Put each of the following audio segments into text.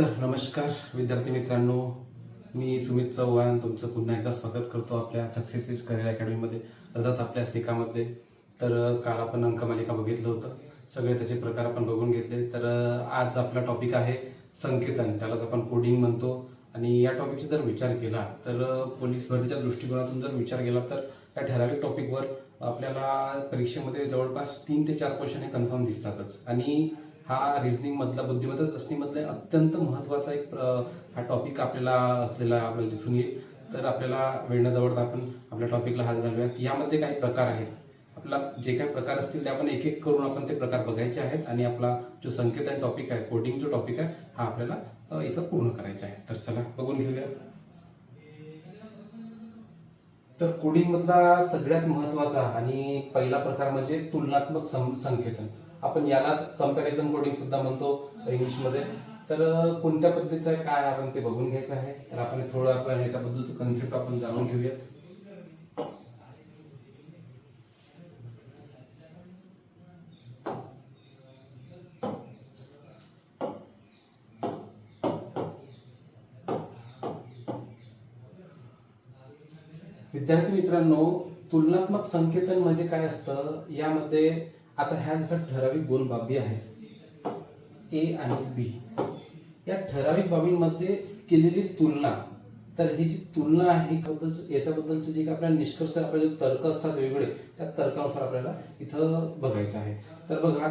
तर नमस्कार विद्यार्थी मित्रांनो. मी सुमित चव्हाण. तुमचं पुन्हा एकदा स्वागत करतो आपल्या सक्सेस इज करिअर अकॅडमीमध्ये अर्थात आपल्या सेकामध्ये तर काल आपण अंकमालिका बघितलं होतं. सगळे त्याचे प्रकार आपण बघून घेतले. तर आज आपला टॉपिक आहे संकेतन. त्यालाच आपण कोडिंग म्हणतो. आणि या टॉपिकचा जर विचार केला तर पोलीस भरतीच्या दृष्टिकोनातून जर विचार केला तर या ठराविक टॉपिकवर आपल्याला परीक्षेमध्ये जवळपास तीन ते चार क्वेश्चन हे कन्फर्म दिसतातच. आणि हा रिझनिंग मधला बुद्धिमत्ता चाचणीमधला अत्यंत महत्त्वाचा एक हा टॉपिक आपल्याला असलेला आपल्याला दिसून येईल. तर आपल्याला वेळ न दवडता आपण आपल्या टॉपिकला हात घालूयात. यामध्ये काही प्रकार आहेत. आपला जे काही प्रकार असतील ते आपण एक एक करून आपण ते प्रकार बघायचे आहेत आणि आपला जो संकेतन टॉपिक आहे कोडिंग जो टॉपिक आहे हा आपल्याला इथं पूर्ण करायचा आहे. तर चला बघून घेऊया. तर कोडिंग मधला सगळ्यात महत्त्वाचा आणि पहिला प्रकार म्हणजे तुलनात्मक सं- संकेतन. आपण यालाच कंपॅरिझन कोडिंग सुद्धा म्हणतो इंग्लिशमध्ये. तर कोणत्या पद्धतीचं आहे काय आहे आपण ते बघून घ्यायचं आहे. तर आपण थोडं आपण याच्याबद्दलचं कन्सेप्ट आपण जाणून घेऊयात. विद्यार्थी मित्रांनो तुलनात्मक संकेतन म्हणजे काय असतं? यामध्ये आता ह्या जसं ठराविक दोन बाबी आहेत. ए आणि बी. या ठराविक बाबींमध्ये केलेली तुलना तर ही जी तुलना आहे याबद्दलचं- याच्याबद्दलचे जे काही आपल्या निष्कर्ष आपले जे तर्क असतात वेगवेगळे त्या तर्कानुसार आपल्याला इथं बघायचं आहे. तर बघा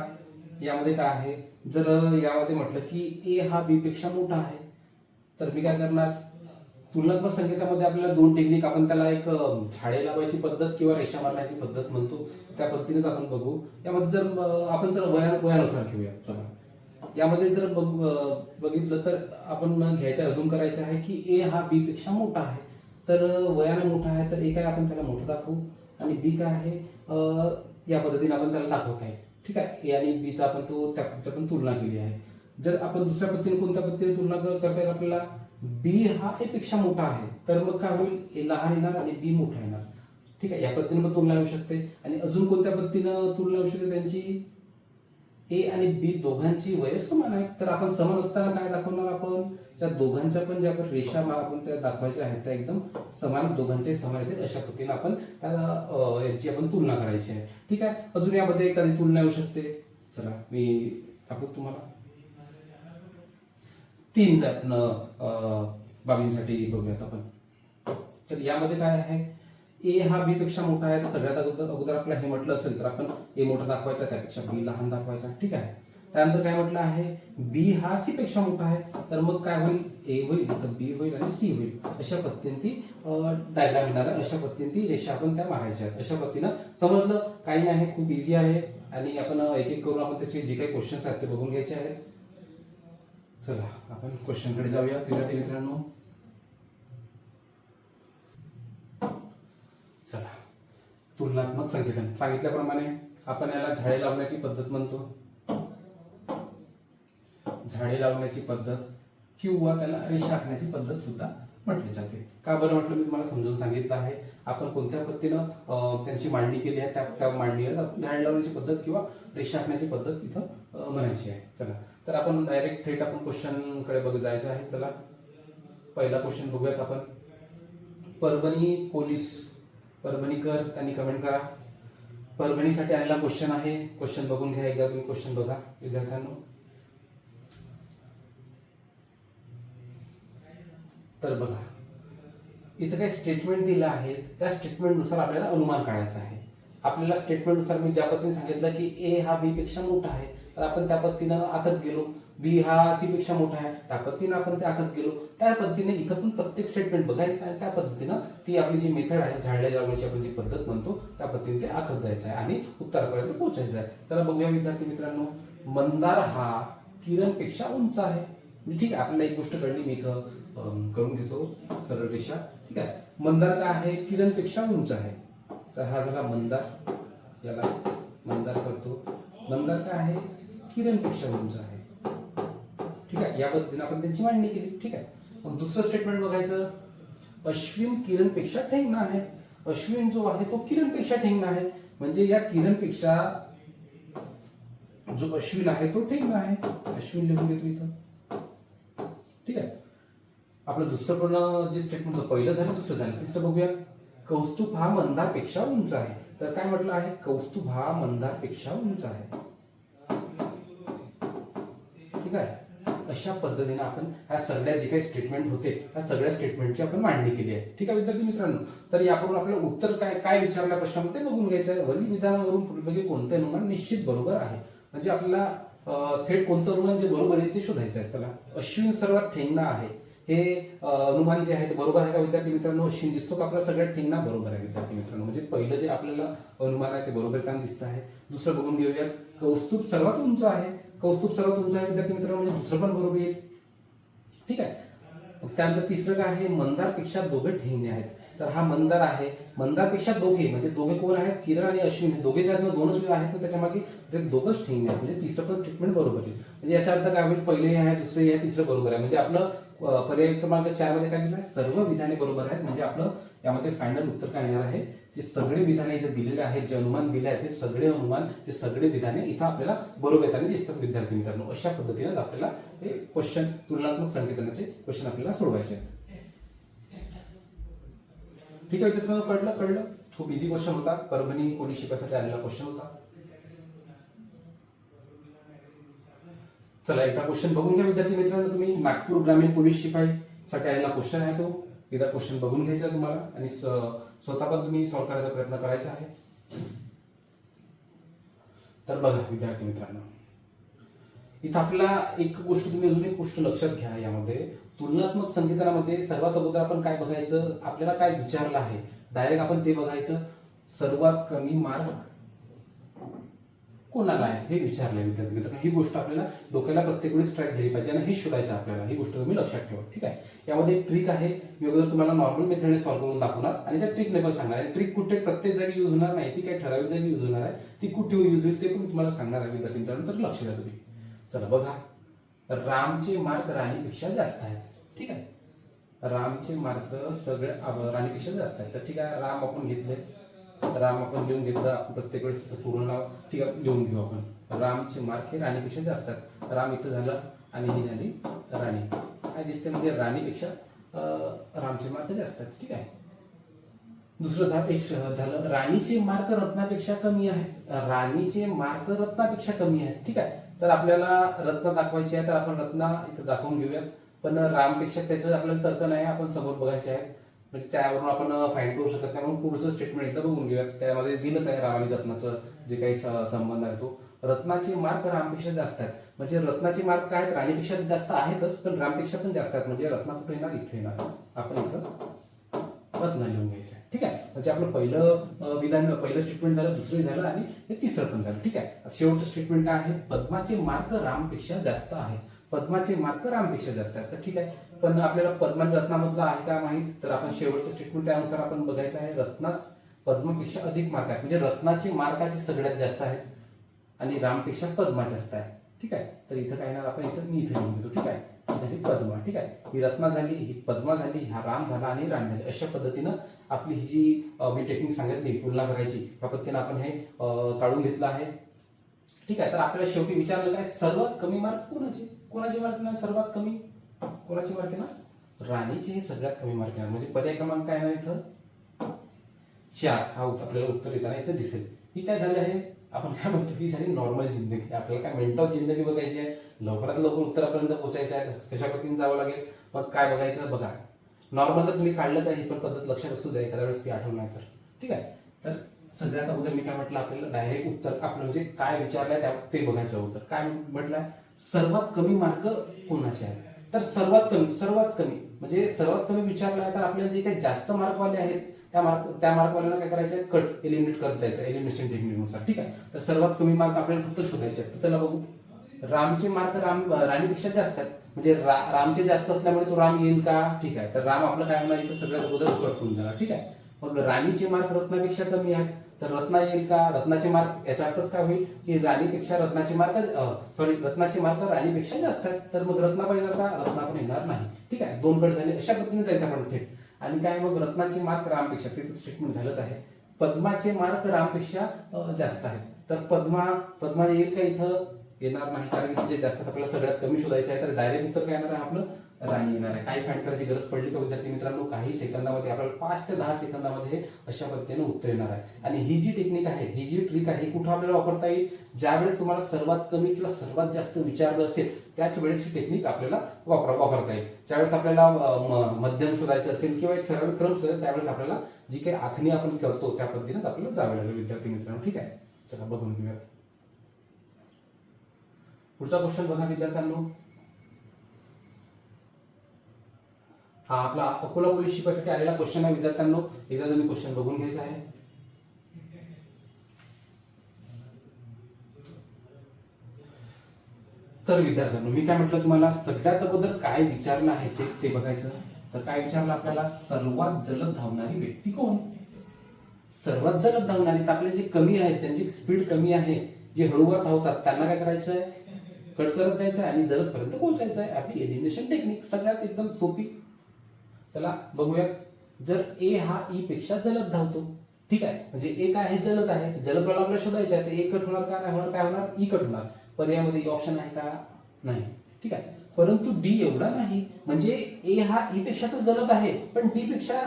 यामध्ये काय आहे? जर यामध्ये म्हटलं की ए हा बी पेक्षा मोठा आहे तर मी काय करणार? तुलनात्मक संगीतामध्ये आपल्याला दोन टेक्निक आपण त्याला एक झाडे लावायची पद्धत किंवा रेषा मारण्याची पद्धत म्हणतो. त्या पद्धतीनेच आपण बघू. यामध्ये जर आपण जर वया वयानुसार घेऊया चला. यामध्ये जर बघ- बघितलं तर आपण घ्यायचं अजून करायचं आहे की ए हा बी पेक्षा मोठा आहे. तर वयाने मोठा आहे तर ए काय आपण त्याला मोठं दाखवू? आणि बी काय आहे? या पद्धतीने आपण त्याला दाखवत आहे. ठीक आहे? ए आणि बीचा आपण तो त्या पद्धतीची आपण तुलना केली आहे. जर आपण दुसऱ्या पद्धतीने कोणत्या पद्धतीने तुलना करता येईल आपल्याला? बी हा ए पेक्षा मोठा आहे. तर मग काय होईल? ए लहान येणार आणि बी मोठा येणार. ठीक आहे? या पद्धतीने मग तुलना येऊ शकते. आणि अजून कोणत्या पद्धतीनं तुलना येऊ शकते त्यांची? ए आणि बी दोघांची वय समान आहे तर आपण समान असताना काय दाखवणार आपण? त्या दोघांच्या पण ज्या आपण रेषा आपण त्या दाखवायच्या आहेत त्या एकदम समान दोघांचे समान येतील अशा पद्धतीने आपण त्या यांची आपण तुलना करायची आहे. ठीक आहे? अजून यामध्ये एखादी तुलना येऊ शकते. चला मी दाखवतो तुम्हाला. तीन बाबींसाठी बघूयात आपण. तर यामध्ये काय आहे? ए हा बी पेक्षा मोठा आहे तर सगळ्यात अगोदर अगोदर आपल्याला हे म्हटलं असेल तर आपण ए मोठा दाखवायचा त्यापेक्षा बी लहान दाखवायचा ठीक आहे? त्यानंतर काय म्हटलं आहे? बी हा सी पेक्षा मोठा आहे तर मग काय होईल? ए होईल तर बी होईल आणि सी होईल. अशा पद्धतीने ती डायग्राम येणार अशा पद्धतीने ती रेषा आपण त्या मारायच्या आहेत. अशा पद्धतीनं समजलं? काही नाही आहे खूप इझी आहे. आणि आपण एक एक करून आपण त्याचे जे काही क्वेश्चन्स आहेत ते बघून घ्यायचे आहेत. चला आपण क्वेश्चनकडे जाऊया. विद्यार्थी मित्रांनो. चला तुलनात्मक संकेतन सांगितल्याप्रमाणे आपण याला झाडे लावण्याची पद्धत म्हणतो. झाडे लावण्याची पद्धत किंवा त्याला रेषा आखण्याची पद्धत सुद्धा म्हटली जाते. का बरं म्हटलं? मी तुम्हाला समजून सांगितलं आहे. आपण कोणत्या पद्धतीनं त्यांची मांडणी केली आहे? त्या त्या मांडणीला झाड लावण्याची पद्धत किंवा रेषा आखण्याची पद्धत तिथं म्हणायची आहे. चला तर आपण डायरेक्ट थेट आपण क्वेश्चनकडे बघ जायचं आहे. चला पहिला क्वेश्चन बघूयात आपण. परभणी पोलीस परभणीकर त्यांनी कमेंट करा. परभणीसाठी आलेला क्वेश्चन आहे. क्वेश्चन बघून घ्या एकदा तुम्ही क्वेश्चन बघा. विद्यार्थ्यांनो. तर बघा इथं काही स्टेटमेंट दिलं आहे. त्या स्टेटमेंटनुसार आपल्याला अनुमान काढायचं आहे. आपल्याला स्टेटमेंटनुसार मी ज्या पद्धतीने सांगितलं की ए हा बी पेक्षा मोठा आहे. तर आपण त्या पद्धतीनं आखत गेलो. बी हा सी पेक्षा मोठा आहे. त्या पद्धतीनं आपण ते आखत गेलो. त्या पद्धतीने इथं पण प्रत्येक स्टेटमेंट बघायचं आहे. त्या पद्धतीनं ती आपली जी मेथड आहे झाडल्या लावण्याची आपण जी पद्धत म्हणतो त्या पद्धतीने ते आखत जायचं आहे आणि उत्तरापर्यंत पोहोचायचं आहे. चला बघूया विद्यार्थी मित्रांनो. मंदार हा किरणपेक्षा उंच आहे. म्हणजे ठीक आहे आपल्याला एक गोष्ट कळली मी इथं करून घेतो सरळ रेषा ठीक आहे. मंदार काय आहे? किरणपेक्षा उंच आहे. तर हा झाला मंदार. याला मंदार करतो. मंदार काय आहे? किरणपेक्षा उंच आहे. ठीक आहे? या पद्धतीने आपण त्यांची मांडणी केली. ठीक आहे? मग दुसरं स्टेटमेंट बघायचं. अश्विन किरणपेक्षा ठेंगणा आहे. अश्विन जो आहे तो किरणपेक्षा ठेंगणा आहे. म्हणजे या किरणपेक्षा जो अश्विन आहे तो ठेंगणा आहे. अश्विन लिहून घेतो इथं. ठीक आहे? आपलं दुसरं पण जे स्टेटमेंट पहिलं झालं दुसरं झालं तिसरं बघूया. कौस्तुभ हा मंदारपेक्षा उंच आहे. तर काय म्हटलं आहे? कौस्तुभ हा मंदारपेक्षा उंच आहे. ठीक आहे? अशा पद्धतीने आपण ह्या सगळ्या जे काही स्टेटमेंट होते ह्या सगळ्या स्टेटमेंटची आपण मांडणी केली आहे. ठीक आहे विद्यार्थी मित्रांनो? तर याकडून आपलं उत्तर काय काय विचारल्या प्रश्नामध्ये बघून घ्यायचं आहे. वरील विधानावरून पुढीलपैकी कोणतं अनुमान निश्चित बरोबर आहे? म्हणजे आपल्याला थेट कोणतं अनुमान जे बरोबर आहे ते शोधायचं आहे. चला अश्विन सर्वात ठेंगणा आहे. हे अनुमान जे आहे ते बरोबर आहे का विद्यार्थी मित्रांनो? अश्विन दिसतो का आपला सगळ्यात ठेंगणा बरोबर आहे विद्यार्थी मित्रांनो. म्हणजे पहिलं जे आपल्याला अनुमान आहे ते बरोबर येताना दिसत आहे. दुसरं बघून घेऊया कौस्तुभ सर्वात उंच आहे. कौस्तुभ सर्व तुमचा आहे विद्यार्थी मित्र म्हणजे दुसरं पण बरोबर येईल. ठीक आहे? त्यानंतर तिसरं काय आहे? मंदारपेक्षा दोघे ठेंगणे आहेत. तर हा मंदार आहे. मंदारपेक्षा दोघे म्हणजे दोघे कोण आहेत? किरण आणि अश्विन. हे दोघे जे आहेत वेळ आहेत ना त्याच्यामागे ते दोघंच ठेंगणे आहेत. म्हणजे तिसरं पण ट्रीटमेंट बरोबर आहे. म्हणजे याचा अर्थ काय होईल? पहिले आहे दुसरे आहे तिसरं बरोबर आहे. म्हणजे आपलं पर्याय क्रमांक चारमध्ये काय दिलं सर्व विधाने बरोबर आहेत. म्हणजे आपलं यामध्ये फायनल उत्तर काय येणार आहे? जे सगळे विधाने इथे दिलेले आहेत जे अनुमान दिले आहेत ते सगळे अनुमान ते सगळे विधाने इथं आपल्याला बरोबर येताना दिसतात विद्यार्थी मित्रांनो अशा पद्धतीनेच आपल्याला हे क्वेश्चन तुलनात्मक संकेतनाचे क्वेश्चन आपल्याला सोडवायचे आहेत. ठीक आहे तुम्हाला कळलं कळलं खूप इझी क्वेश्चन होता. परभणी पोलीस शिकासाठी आलेला क्वेश्चन होता. चला एकदा क्वेश्चन बघून घ्या विद्यार्थी मित्रांनो तुम्ही. नागपूर ग्रामीण पोलीस शिपाईसाठी आलेला क्वेश्चन आहे तो. एकदा क्वेश्चन बघून घ्यायचा तुम्हाला. आणि स्वतः पण तुम्ही सॉल्व करायचा प्रयत्न करायचा आहे. तर बघा विद्यार्थी मित्रांनो. इथं आपला एक गोष्ट तुम्ही अजून एक गोष्ट लक्षात घ्या यामध्ये. तुलनात्मक संगीतामध्ये सर्वात अगोदर आपण काय बघायचं? आपल्याला काय विचारलं आहे? डायरेक्ट आपण ते बघायचं. सर्वात कमी मार्क कोणाला आहे? हे विचारलंय विद्यार्थी मित्रांनो. ही गोष्ट आपल्याला डोक्याला प्रत्येक वेळी स्ट्राईक झाली पाहिजे आणि हे शोधायचं आपल्याला. ही गोष्ट तुम्ही लक्षात ठेवा. ठीक आहे? यामध्ये एक ट्रिक आहे. मी अगोदर तुम्हाला नॉर्मल मेथडने सॉल्व्ह करून दाखवणार आणि त्या ट्रिकने पण सांगणार आहे. ट्रिक कुठे? प्रत्येक जागी यूज होणार नाही. ती काय ठराविक जागी यूज होणार आहे? ती कुठे यूज होईल ते पण तुम्हाला सांगणार आहे विद्यार्थी मित्रांनो. तर लक्ष द्या तुम्ही. चला बघा. रामचे मार्क राणीपेक्षा जास्त आहेत. ठीक आहे? रामचे मार्क सगळे राणीपेक्षा जास्त आहेत. तर ठीक आहे राम आपण घेतले. राम आपण लिहून घेतलं. आपण प्रत्येक वेळेस त्याचं पूर्ण नाव ठीक आहे लिहून घेऊ आपण. रामचे मार्क हे राणीपेक्षा जास्त आहेत. राम इथं झालं आणि ही झाली राणी. काय दिसते म्हणजे राणीपेक्षा रामचे मार्क जास्त आहेत. ठीक आहे? दुसरं झालं एक झालं. राणीचे मार्क रत्नापेक्षा कमी आहेत. राणीचे मार्क रत्नापेक्षा कमी आहेत. ठीक आहे? तर आपल्याला रत्न दाखवायची आहे तर आपण रत्ना इथं दाखवून घेऊयात. पण रामपेक्षा त्याचं आपल्याला तर्क नाही आपण समोर बघायचे आहे म्हणजे त्यावरून आपण फाईंड करू शकत नाही म्हणून पुढचं स्टेटमेंट इथं बघून घेऊयात. त्यामध्ये दिलंच आहे राम आणि रत्नाचं जे काही संबंध आहे तो. रत्नाचे मार्क रामपेक्षा जास्त आहेत. म्हणजे रत्नाचे मार्क काय आहेत? राणीपेक्षा जास्त आहेतच पण रामपेक्षा पण जास्त आहेत. म्हणजे रत्ना कुठे येणार? इथे येणार. आपण इथं रत्न लिहून घ्यायचं. आहे ठीक आहे? म्हणजे आपलं पहिलं विधान पहिलं स्टेटमेंट झालं दुसरं झालं आणि हे तिसरं पण झालं. ठीक आहे? शेवटचं स्टेटमेंट काय आहे? पद्माचे मार्क रामपेक्षा जास्त आहेत. पद्माचे मार्क रामपेक्षा जास्त आहेत. तर ठीक आहे. पण आपल्याला पद्मान रत्नामधला रत्नामधलं आहे का माहीत? तर आपण शेवटचं स्टेटमेंट त्यानुसार आपण बघायचं आहे. रत्नास पद्मापेक्षा अधिक मार्क आहेत. म्हणजे रत्नाचे मार्क आहेत ते सगळ्यात जास्त आहेत आणि रामपेक्षा पद्मा जास्त आहे ठीक आहे? तर इथं काय ना आपण इथं मी इथं घेऊन घेतो. ठीक आहे? झाली पद्मा ठीक आहे? ही रत्ना झाली ही पद्मा झाली हा राम झाला आणि राम झाली. अशा पद्धतीनं आपली ही जी मी टेक्निक सांगितली तुलना करायची त्या पद्धतीनं आपण हे काढून घेतलं आहे. ठीक आहे तर आपल्याला शेवटी विचारलं काय? सर्वात कमी मार्क कोणाचे? कोणाचे मार्क येणार? सर्वात कमी? कोणाचे मार्क येणार? राणीचे हे सगळ्यात कमी मार्क येणार. म्हणजे पर्याय क्रमांक काय येणार इथं? चार. हा उत्तर आपल्याला उत्तर येताना इथं दिसेल. ही काय झालं आहे? आपण काय म्हणतो ही झाली नॉर्मल जिंदगी. आपल्याला काय मेंट ऑफ जिंदगी बघायची आहे? लवकरात लवकर उत्तरापर्यंत पोहोचायचं आहे. कशा पद्धतीने जावं लागेल? मग काय बघायचं? बघा. नॉर्मल तर तुम्ही काढलंच आहे ही पण पद्धत लक्षात असू द्या एखाद्या वेळेस ती आठवण आहे तर. ठीक आहे? तर सगळ्यात अगोदर मी काय म्हटलं आपल्याला? डायरेक्ट उत्तर आपलं म्हणजे काय विचारलंय त्या ते बघायचं होतं काय म्हटलंय? सर्वात कमी मार्क कोणाचे आहेत? तर सर्वात कमी सर्वात कमी. म्हणजे सर्वात कमी विचारला तर आपल्याला जे काही जास्त मार्कवाले आहेत त्या मार्क त्या मार्कवाल्यांना काय करायचं कट एलिमिनेट करत जायचं एलिमिनेशन टेक्निकनुसार ठीक आहे? तर सर्वात कमी मार्क आपल्याला फक्त शोधायचे आहेत. चला बघू. रामचे मार्क राम राणीपेक्षा जास्त आहेत. म्हणजे रा- रामचे जास्त असल्यामुळे तो राम येईल का? ठीक आहे. तर राम आपलं काय होणार? इथं सगळ्यात अगोदर कट होऊन जाणार ठीक आहे? मग राणीचे मार्क रत्नापेक्षा कमी आहेत. तर रत्ना येईल का? रत्नाचे मार्क याचा अर्थच काय होईल? की राणीपेक्षा रत्नाचे मार्क सॉरी रत्नाचे मार्क राणीपेक्षा जास्त आहेत. तर मग रत्ना पण येणार का? रत्ना पण येणार नाही. ठीक आहे? दोन गट झाले. अशा पद्धतीने जायचं आपण थेट. आणि काय मग? रत्नाचे मार्क रामपेक्षा. ते स्टेटमेंट झालंच आहे. पद्माचे मार्क रामपेक्षा जास्त आहेत. तर पद्मा पद्मा येईल का इथं? येणार नाही. कारण जे जास्त आपल्याला सगळ्यात कमी शोधायचं आहे. तर डायरेक्ट उत्तर काय येणार आहे आपलं? राणी येणार आहे. काही फाईंड करायची गरज पडली का विद्यार्थी मित्रांनो? काही सेकंदामध्ये आपल्याला पाच ते दहा सेकंदामध्ये हे अशा पद्धतीने उत्तर येणार आहे. आणि ही जी टेक्निक आहे ही जी ट्रिक आहे ही कुठं आपल्याला वापरता येईल? ज्यावेळेस तुम्हाला सर्वात कमी किंवा सर्वात जास्त विचारलं असेल त्याच वेळेस ही टेक्निक आपल्याला वापर वापरता येईल. ज्यावेळेस आपल्याला मध्यम शोधायचे असेल किंवा एक ठराविक क्रम शोधायचा त्यावेळेस आपल्याला जी काही आखणी आपण करतो त्या पद्धतीनेच आपल्याला जावे लागेल विद्यार्थी मित्रांनो. ठीक आहे? चला बघून घेऊयात. पुढचा क्वेश्चन बघा विद्यार्थ्यांनो. हा आपला अकोला पोलीस शिपासाठी आलेला क्वेश्चन आहे विद्यार्थ्यांनो. एकदा तुम्ही क्वेश्चन बघून घ्यायचा आहे. तर विद्यार्थ्यांनो मी काय म्हटलं तुम्हाला सगळ्यात अगोदर काय विचारलं आहे ते ते बघायचं. तर काय विचारलं आपल्याला? सर्वात जलद धावणारी व्यक्ती कोण? सर्वात जलद धावणारी तर आपले जे कमी आहेत ज्यांची स्पीड कमी आहे जे हळूवार धावतात त्यांना काय करायचं आहे? कट करत जायचं आहे आणि जलद पर्यंत पोहोचायचं आहे. आपली एलिमिनेशन टेक्निक सगळ्यात एकदम सोपी चला बघूया. जर ए हा ई पेक्षा जलद धावतो ठीक आहे? म्हणजे ए काय आहे? जलद आहे. जलद वाला आपल्याला शोधायचं आहे ते ए कट होणार का? नाही होणार? काय होणार? ई कट होणार. पर्यायामध्ये e ऑप्शन आहे का? नाही. ठीक आहे? परंतु डी एवढा नाही. म्हणजे ए हा ई पेक्षा तर जलद आहे पण डी पेक्षा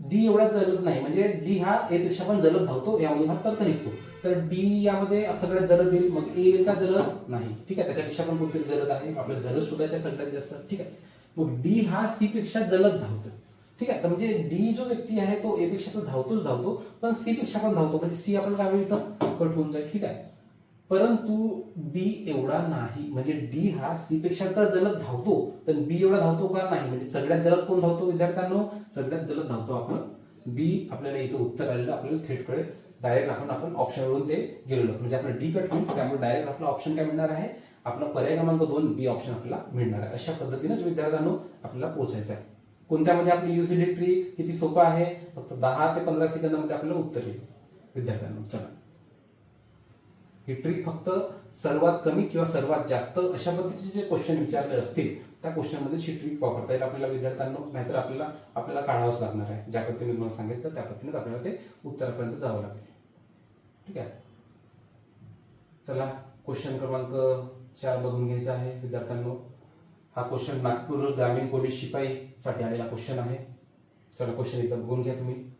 डी एवढा जलद नाही. म्हणजे डी हा ए पेक्षा पण जलद धावतो यामध्ये हा तर्क निघतो. तर डी यामध्ये सगळ्यात जलद येईल. मग ए येईल का? जलद नाही. ठीक आहे? त्याच्यापेक्षा पण कोणतरी जलद आहे. आपल्याला जलद शोधायचं सगळ्यात जास्त. ठीक आहे? मग डी हा सी पेक्षा जलद धावतो ठीक आहे? तर म्हणजे डी जो व्यक्ती आहे तो ए पेक्षा तर धावतोच धावतो पण सी पेक्षा पण धावतो. म्हणजे सी आपण काय होईल इथं कट होऊन जाईल. ठीक आहे? परंतु बी एवढा नाही. म्हणजे डी हा सी पेक्षा तर जलद धावतो पण बी एवढा धावतो का नाही? म्हणजे सगळ्यात जलद कोण धावतो विद्यार्थ्यांनो? सगळ्यात जलद धावतो आपण. बी आपल्याला इथं उत्तर आलेलं आपल्याला थेट कळेल डायरेक्ट आपण आपण ऑप्शनवरून ते गेलेलो म्हणजे आपलं डी कट होईल त्यामुळे डायरेक्ट आपला ऑप्शन काय मिळणार आहे? आपला पर्याय क्रमांक दोन बी ऑप्शन आपल्याला मिळणार आहे. अशा पद्धतीनेच विद्यार्थ्यांनो आपल्याला पोहोचायचं आहे. कोणत्यामध्ये आपली युसिलिटी ट्री किती सोपं आहे? फक्त दहा ते पंधरा सेकंदामध्ये आपल्याला उत्तर येईल. विद्यार्थ्यांना चला. ही ट्रिक फक्त सर्वात कमी किंवा सर्वात जास्त अशा पद्धतीचे जे क्वेश्चन विचारले असतील त्या क्वेश्चनमध्ये ही ट्रिक वापरता येईल आपल्याला विद्यार्थ्यांना. नाहीतर आपल्याला आपल्याला काढावंच लागणार आहे. ज्या पद्धतीने तुम्हाला सांगितलं त्या पद्धतीनेच आपल्याला ते उत्तरापर्यंत जावं लागेल. ठीक आहे? चला. क्वेश्चन क्रमांक चार बघून घ्यायचा आहे. विद्यार्थ्यांनो हा क्वेश्चन नागपूर ग्रामीण पोलीस शिपाईसाठी आलेला क्वेश्चन आहे. चला क्वेश्चन एकदा बघून घ्या तुम्ही.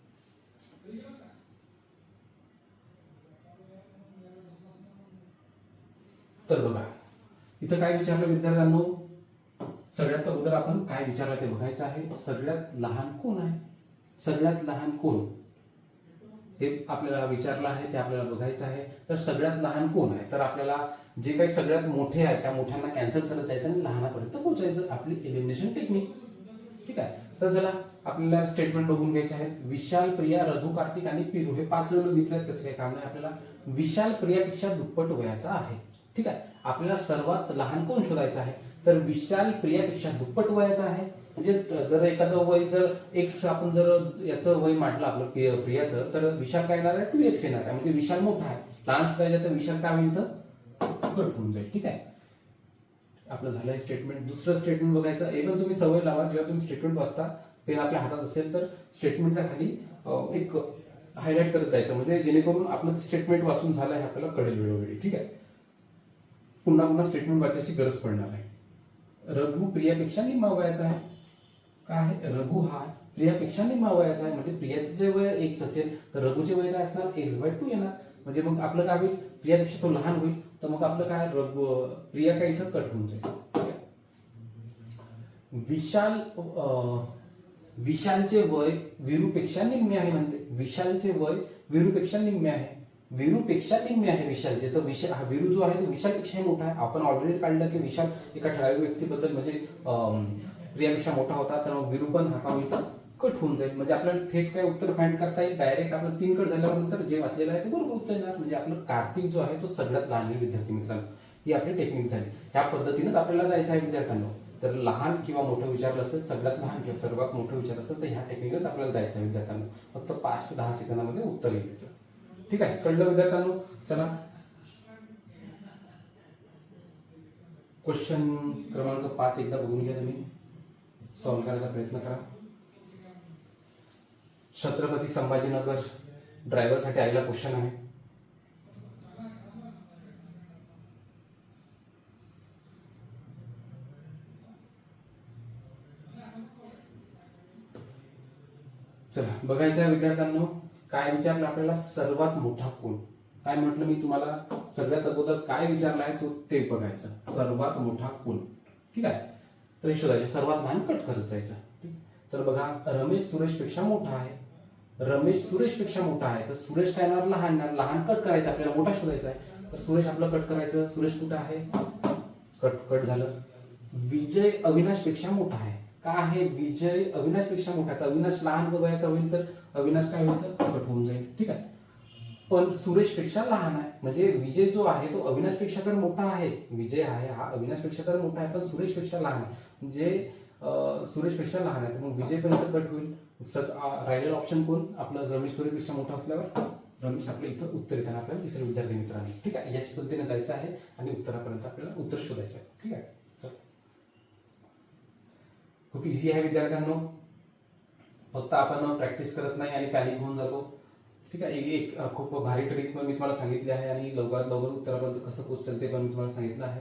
तर बघा इथं काय विचारलं विद्यार्थ्यांनो? सगळ्यात अगोदर आपण काय विचारलं ते बघायचं आहे. सगळ्यात लहान कोण आहे? सगळ्यात लहान कोण? हे आपल्याला विचारलं आहे ते आपल्याला बघायचं आहे. तर सगळ्यात लहान कोण आहे? तर आपल्याला जे काही सगळ्यात मोठे आहेत त्या मोठ्यांना कॅन्सल करत जायचं आणि लहानापर्यंत पोहोचायचं. आपली एलिमिनेशन टेक्निक ठीक आहे? तर चला आपल्याला स्टेटमेंट बघून घ्यायचे आहेत. विशाल प्रिया रघु कार्तिक आणि पिरू हे पाच जण मित्र आहेत त्याचं काही काम नाही. आपल्याला विशाल प्रियापेक्षा दुप्पट वयाचा आहे. ठीक आहे? आपल्याला सर्वात लहान कोण शोधायचं आहे? तर विशाल प्रियापेक्षा दुप्पट वयाचा आहे. म्हणजे जर एखादं वय जर एक्स आपण जर याचं वय मांडलं आपलं प्रिय प्रियाचं तर विशाल काय येणार आहे? टू एक्स येणार आहे. म्हणजे विशाल मोठा आहे. लहान शोधायचं तर विशाल काय होईल तर? कट होऊन जाईल. ठीक आहे? आपलं झालं स्टेटमेंट दुसरं स्टेटमेंट बघायचं. एकदम पण तुम्ही सवय लावा. जेव्हा तुम्ही स्टेटमेंट वाचता पेन आपल्या हातात असेल तर स्टेटमेंटच्या खाली एक हायलाईट करत जायचं. म्हणजे जेणेकरून आपलं स्टेटमेंट वाचून झालं आहे आपल्याला कळेल वेळोवेळी. ठीक आहे? पुन्हा पुन्हा स्टेटमेंट वाचायची गरज पडणार आहे रघु प्रियापेक्षा निम्मा वयाचा आहे. काय? रघु हा प्रियापेक्षा निम्मा वयाचा आहे. म्हणजे प्रियाचे जे वय एक्स असेल तर रघुचे वय काय असणार? एक्स बाय टू येणार. म्हणजे मग आपलं काय होईल? प्रियापेक्षा तो लहान होईल. तर मग आपलं काय? रघु प्रिया काय इथं कट होऊन जाईल. विशाल विशालचे वय विरूपेक्षा निम्मे आहे म्हणते. विशालचे वय विरूपेक्षा निम्मे आहे. विरूपेक्षा निम्मे आहे विशालचे. तर विशाल हा वीरू जो आहे तो विशालपेक्षाही मोठा आहे. आपण ऑलरेडी काढलं की विशाल एका ठराविक व्यक्तीबद्दल म्हणजे रियापेक्षा मोठा होता तर मग विरूपण हा काम इथं कट होऊन जाईल. म्हणजे आपल्याला थेट काय उत्तर फाइंड करता येईल डायरेक्ट आपलं तीन कट झाल्यानंतर जे वाचलेलं आहे ते बरोबर उत्तर येणार. म्हणजे आपलं कार्तिक जो आहे तो सगळ्यात लहान विद्यार्थी मित्रांनो ही आपली टेक्निक झाली. ह्या पद्धतीनेच आपल्याला जायचं आहे विद्यार्थ्यांना. तर लहान किंवा मोठं विचारलं असेल सगळ्यात लहान किंवा सर्वात मोठं विचार असेल तर ह्या टेक्निकच आपल्याला जायचं आहे विद्यार्थ्यांना. फक्त पाच ते दहा सेकंदामध्ये उत्तर यायचं. ठीक आहे? कळलं विद्यार्थ्यांनो? चला. क्वेश्चन क्रमांक पाच एकदा बघून घ्या तुम्ही. सॉल्व्ह करायचा प्रयत्न करा. छत्रपती संभाजीनगर ड्रायव्हरसाठी आलेला क्वेश्चन आहे. चला बघायचं आहे विद्यार्थ्यांनो काय विचारलं आपल्याला सर्वात मोठा कोण? काय म्हटलं मी तुम्हाला? सगळ्यात अगोदर काय विचारलं आहे तो ते बघायचं. सर्वात मोठा कोण? ठीक आहे? तर शोधायचे सर्वात लहान कट करत जायचं. ठीक तर बघा रमेश सुरेशपेक्षा मोठा आहे. रमेश सुरेशपेक्षा मोठा आहे. तर सुरेश काय येणार लहान येणार लहान कट करायचं आपल्याला मोठा शोधायचा आहे. तर सुरेश आपलं कट करायचं. सुरेश कुठं आहे? कट कट झालं. विजय अविनाशपेक्षा मोठा आहे. का आहे? विजय अविनाशपेक्षा मोठा आहे. तर अविनाश लहान बघायचा होईल तर अविनाश काय होईल तर कट होऊन जाईल. ठीक आहे? पण सुरेशपेक्षा लहान आहे. म्हणजे विजय जो आहे तो अविनाशपेक्षा तर मोठा आहे. विजय आहे हा अविनाशपेक्षा तर मोठा आहे पण सुरेशपेक्षा लहान आहे. म्हणजे सुरेशपेक्षा लहान आहे. तर मग विजयपर्यंत कट होईल. सग राहिलेलं ऑप्शन कोण? आपलं रमेश सुरेशपेक्षा मोठा असल्यावर? रमेश आपल्या इथं उत्तर येताना आपल्याला तिसऱ्या विद्यार्थी मित्रांनी. ठीक आहे? याच पद्धतीने जायचं आहे आणि उत्तरापर्यंत आपल्याला उत्तर शोधायचं आहे. ठीक आहे? खूप इझी आहे विद्यार्थ्यांनो. फक्त आपण प्रॅक्टिस करत नाही आणि पॅनिक होऊन जातो. ठीक आहे एक एक खूप भारी ट्रिक पण मी तुम्हाला सांगितली आहे आणि लवकरात लवकर उत्तरापर्यंत कसं पोचतं ते पण मी तुम्हाला सांगितलं आहे.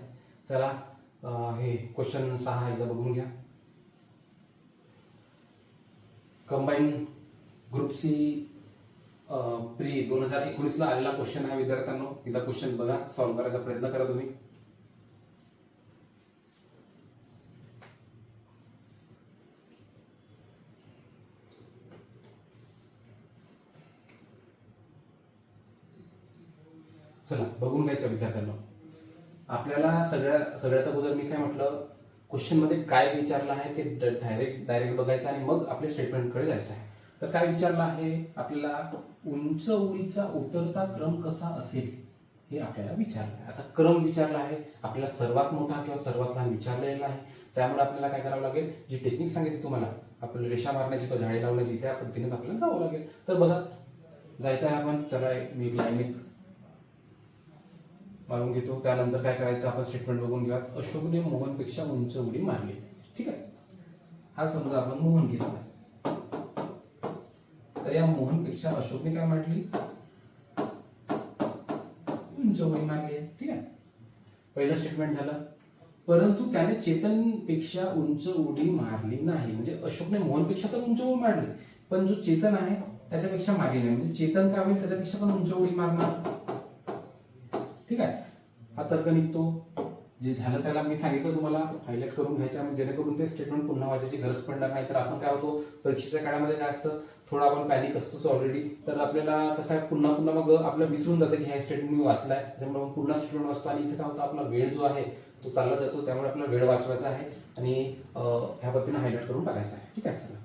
चला हे क्वेश्चन सहा एकदा बघून घ्या. कंबाईन ग्रुप सी प्री दोन हजार एकोणीसला आलेला क्वेश्चन आहे विद्यार्थ्यांनो. एकदा क्वेश्चन बघा सॉल्व्ह करायचा प्रयत्न करा तुम्ही. चला बघून घ्यायचं विद्यार्थ्यांना. आपल्याला सगळ्या सगळ्यात अगोदर मी काय म्हटलं क्वेश्चनमध्ये काय विचारलं आहे ते डायरेक्ट डायरेक्ट बघायचं आणि मग आपल्या स्टेटमेंटकडे जायचं आहे. तर काय विचारलं आहे? आपल्याला उंच उडीचा उतरता क्रम कसा असेल हे आपल्याला विचारलं आहे. आता क्रम विचारला आहे आपल्याला सर्वात मोठा किंवा सर्वात लहान विचारलेला आहे. त्यामुळे आपल्याला काय करावं लागेल? जी टेक्निक सांगितली तुम्हाला आपल्याला रेषा मारण्याची किंवा झाडे लावण्याची त्या पद्धतीनेच आपल्याला जावं लागेल. तर बघा जायचं आहे आपण चला मी एक लाईन एक मारून घेतो. त्यानंतर काय करायचं? आपण स्टेटमेंट बघून घेऊयात. अशोकने मोहनपेक्षा उंच उडी मारली. ठीक आहे? हा समजा आपण मोहन घेतला. तर या मोहनपेक्षा अशोकने काय मारली? उंच उडी मारली आहे. ठीक आहे? पहिलं स्टेटमेंट झालं. परंतु त्याने चेतनपेक्षा उंच उडी मारली नाही. म्हणजे अशोकने मोहनपेक्षा तर उंच उडी मारली. पण जो चेतन आहे त्याच्यापेक्षा मारली नाही. म्हणजे चेतन काय होईल? त्याच्यापेक्षा पण उंच उडी मारणार. ठीक आहे? हा तर्क निघतो. जे झालं त्याला मी सांगितलं तुम्हाला हायलाईट करून घ्यायचं. जेणेकरून ते स्टेटमेंट पुन्हा वाचायची गरज पडणार नाही. तर आपण काय होतो परीक्षेच्या काळामध्ये काय असतं थोडं आपण पॅनिक असतोच ऑलरेडी तर आपल्याला कसं आहे पुन्हा पुन्हा मग आपलं विसरून जातं की हा स्टेटमेंट मी वाचलाय. त्याच्यामुळे मग पुन्हा स्टेटमेंट वाचतो. आणि इथे काय होतं आपला वेळ जो आहे तो चालला जातो. त्यामुळे आपला वेळ वाचवायचा आहे. आणि ह्या पद्धतीने हायलाईट करून टाकायचा आहे. ठीक आहे चला.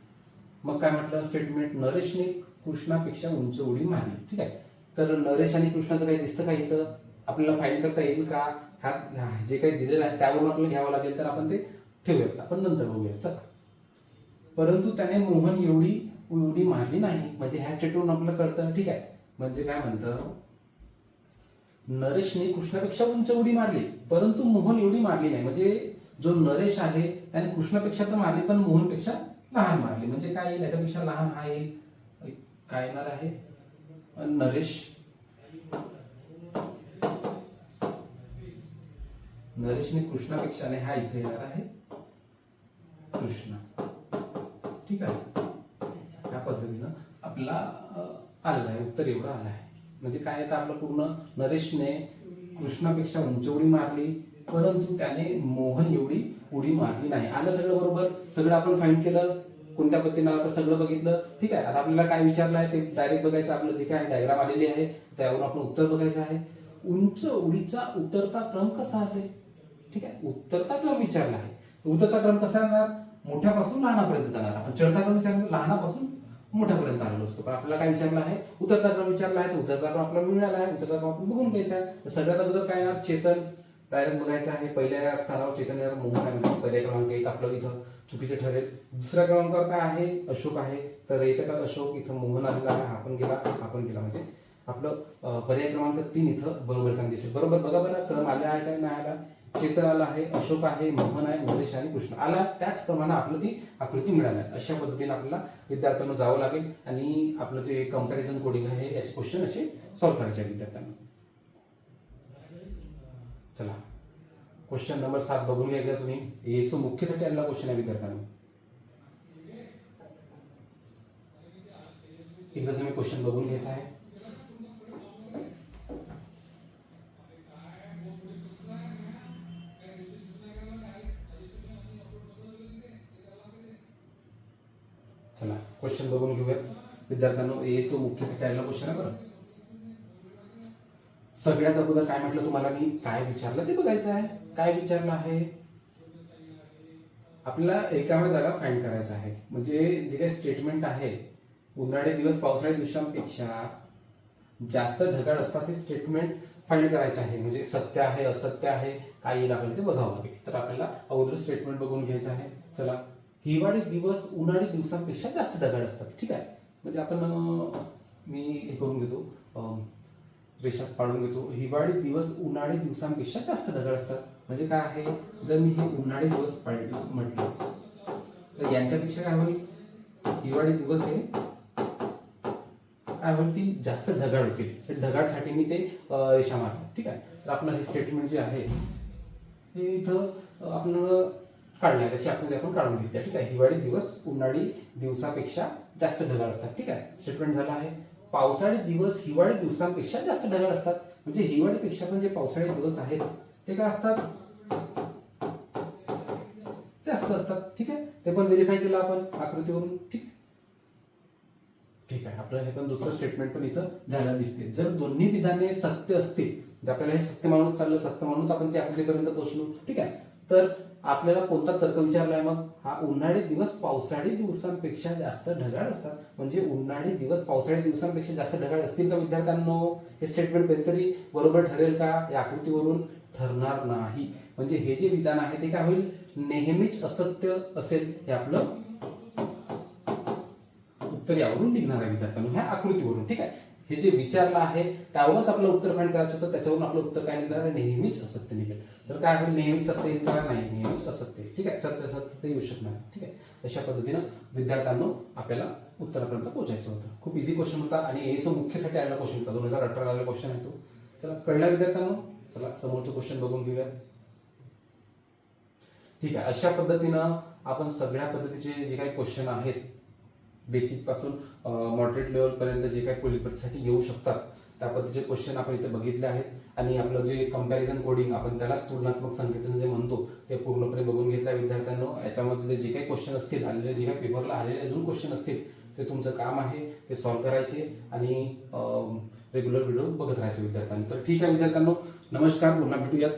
मग काय म्हटलं स्टेटमेंट नरेशने कृष्णापेक्षा उंच उडी मारली. ठीक आहे? तर नरेश आणि कृष्णाचं काही दिसतं का इथं? आपल्याला फाईल करता येईल का? ह्या जे काही दिलेलं आहे त्यावरून आपल्याला घ्यावं लागेल तर आपण ते ठेवूयात. आपण नंतर बघूया चला. परंतु त्याने मोहन एवढी उडी मारली नाही. म्हणजे ह्या स्टेटवरून आपल्याला कळतं. ठीक आहे. म्हणजे काय म्हणतं? नरेशने कृष्णापेक्षा उंच उडी मारली. परंतु मोहन एवढी मारली नाही. म्हणजे जो नरेश आहे त्याने कृष्णापेक्षा तर मारली पण मोहनपेक्षा लहान मारली. म्हणजे काय येईल? याच्यापेक्षा लहान हा येईल. काय येणार आहे? नरेश नरेशने कृष्णापेक्षा हा इथे येणार आहे. कृष्ण. ठीक आहे? त्या पद्धतीनं आपला आलेला आहे. उत्तर एवढं आलं आहे. म्हणजे काय आहे तर आपलं पूर्ण नरेशने कृष्णापेक्षा उंच उडी मारली परंतु त्याने मोहन एवढी उडी मारली नाही. आलं सगळं बरोबर? सगळं आपण फाईंड केलं? कोणत्या पद्धतीनं आपण सगळं बघितलं? ठीक आहे. आता आपल्याला काय विचारलं आहे ते डायरेक्ट बघायचं आपलं जे काय डायग्राम आलेली आहे त्यावरून आपण उत्तर बघायचं आहे. उंच उडीचा उतरता क्रम कसा असेल? ठीक आहे. उत्तरता क्रम विचारला आहे. उत्तरता क्रम कसा येणार मोठ्यापासून लहानापर्यंत जाणार. आपण चढता क्रम विचारला लहानापासून मोठ्यापर्यंत आलेलो असतो. पण आपल्याला काय विचारलं आहे? उतरता क्रम विचारला आहे तर उतरता क्रम आपल्याला मिळाला आहे. उतरता क्रम आपण बघून घ्यायचा आहे. तर सगळ्यात अगोदर काय येणार? चेतन. डायरेक्ट बघायचं आहे. पहिल्या स्थानावर चेतन येणार मोहन आहे पहिल्या क्रमांक एक आपलं इथं चुकीचं ठरेल. दुसऱ्या क्रमांकावर काय आहे? अशोक आहे. तर इथं का अशोक इथं मोहन आलेला आहे. हा गेला आपण गेला. म्हणजे आपलं पर्याय क्रमांक तीन इथं बरोबर येताना दिसेल. बरोबर बघा बरं क्रम आला आहे काय नाही आला चेतन आला आहे अशोक आहे मोहन आहे उदेश आणि कृष्ण. आला त्याचप्रमाणे आपलं ती आकृती मिळाली अशा पद्धतीने आपल्याला विद्यार्थ्यांना जावं लागेल आणि आपलं जे कंपॅरिझन कोडिंग आहे याचे क्वेश्चन असे सॉल्व्ह करायचे विद्यार्थ्यांना. चला. क्वेश्चन नंबर सात बघून घ्या एकदा तुम्ही एसो मुख्यसाठी आणला क्वेश्चन आहे विद्यार्थ्यांना. एकदा तुम्ही क्वेश्चन बघून घ्यायचा आहे. चला क्वेश्चन बघून घेऊयात. विद्यार्थ्यांनो एस मुख्य मुख्यसाठी आलेला क्वेश्चन आहे बरं. सगळ्यात अगोदर काय म्हटलं तुम्हाला मी? काय विचारलं ते बघायचं आहे. काय विचारलं आहे? आपल्याला रिकाम्या जागा फाईंड करायचा आहे. म्हणजे जे काही स्टेटमेंट आहे उन्हाळी दिवस पावसाळी दिवसांपेक्षा जास्त ढगाळ असतात हे स्टेटमेंट फाईंड करायचे आहे. म्हणजे सत्य आहे असत्य आहे काय येईल आपल्याला ते बघावं लागेल. तर आपल्याला अगोदर स्टेटमेंट बघून घ्यायचं आहे. चला हिवाळी दिवस उन्हाळी दिवसांपेक्षा जास्त ढगाळ असतात. ठीक आहे? म्हणजे आपण मी हे करून घेतो. रेषात पाडून घेतो. हिवाळी दिवस उन्हाळी दिवसांपेक्षा जास्त ढगाळ असतात. म्हणजे काय आहे? जर मी हे उन्हाळी दिवस पाडलं म्हटलं तर यांच्यापेक्षा काय होईल? हिवाळी दिवस हे काय होईल ती जास्त ढगाळ होतील. ढगाळसाठी मी ते रेषा मारल्या ठीक आहे? तर आपलं हे स्टेटमेंट जे आहे हे इथं आपलं आपण काढलंय त्याची आकृती आपण काढून घेतली ठीक आहे? हिवाळी दिवस उन्हाळी दिवसापेक्षा जास्त ढगाळ असतात. ठीक आहे? स्टेटमेंट झालं आहे. पावसाळी दिवस हिवाळी दिवसांपेक्षा जास्त ढगाळ असतात. म्हणजे हिवाळीपेक्षा पण जे पावसाळी दिवस आहेत ते काय असतात? जास्त असतात. ठीक आहे? ते पण व्हेरीफाय केलं आपण आकृतीवरून. ठीक ठीक आहे. आपलं हे पण दुसरं स्टेटमेंट पण इथं झालं दिसते जर दोन्ही विधाने सत्य असतील आपल्याला हे सत्य मानून चाललं सत्य मानूनच आपण ते आकृतीपर्यंत पोहोचलो. ठीक आहे? तर आपल्याला कोणता तर्क विचारलाय मग? हा उन्हाळी दिवस पावसाळी दिवसांपेक्षा जास्त ढगाळ असतात. म्हणजे उन्हाळी दिवस पावसाळी दिवसांपेक्षा जास्त ढगाळ असतील का विद्यार्थ्यांनो? हे स्टेटमेंट कधीतरी बरोबर ठरेल का? या आकृतीवरून ठरणार नाही. म्हणजे हे जे विधान आहे ते काय होईल? नेहमीच असत्य असेल हे आपलं उत्तर यावरून निघणार आहे विद्यार्थ्यांनो ह्या आकृतीवरून. ठीक आहे? हे जे विचारलं आहे त्यावरच आपलं उत्तर फाइंड करायचं होतं त्याच्यावरून आपलं उत्तर काय निघणार आहे नेहमीच असत्य निघेल. तर काय होईल नेहमीच सत्य येणार नाही नेहमीच असत्य ठीक आहे? सत्य सत्य ते येऊ शकणार नाही. ठीक आहे? अशा पद्धतीनं विद्यार्थ्यांनो आपल्याला उत्तरापर्यंत पोहोचायचं होतं. खूप इझी क्वेश्चन होता आणि एसो मुख्यसाठी आलेला क्वेश्चन होता. दोन हजार अठरा आलेला क्वेश्चन आहे तो. चला कळला विद्यार्थ्यांनो? चला समोरचं क्वेश्चन बघून घेऊया. ठीक आहे? अशा पद्धतीनं आपण सगळ्या पद्धतीचे जे काही क्वेश्चन आहेत बेसिकपासून मॉडरेट लेवलपर्यंत जे काही पोलीस भरतीसाठी येऊ शकतात त्या पद्धतीचे क्वेश्चन आपण इथे बघितले आहेत. आणि आपलं जे कंपॅरिझन कोडिंग आपण त्यालाच तुलनात्मक संकेतन जे म्हणतो ते पूर्णपणे बघून घेतल्या विद्यार्थ्यांनो. याच्यामधले जे काही क्वेश्चन असतील आलेले जे काही पेपरला आलेले अजून क्वेश्चन असतील ते तुमचं काम आहे ते सॉल्व्ह करायचे आणि रेग्युलर व्हिडिओ बघत राहायचे विद्यार्थ्यांनो. तर ठीक आहे विद्यार्थ्यांनो. नमस्कार. पुन्हा भेटूयात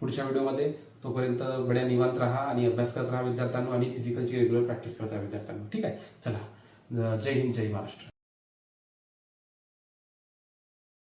पुढच्या व्हिडिओमध्ये तोपर्यंत बड्या निवांत राहा आणि अभ्यास करत राहा विद्यार्थ्यांनो आणि फिजिकलची रेग्युलर प्रॅक्टिस करत राहा विद्यार्थ्यांनो. ठीक आहे? चला. जय हिंद जय महाराष्ट्र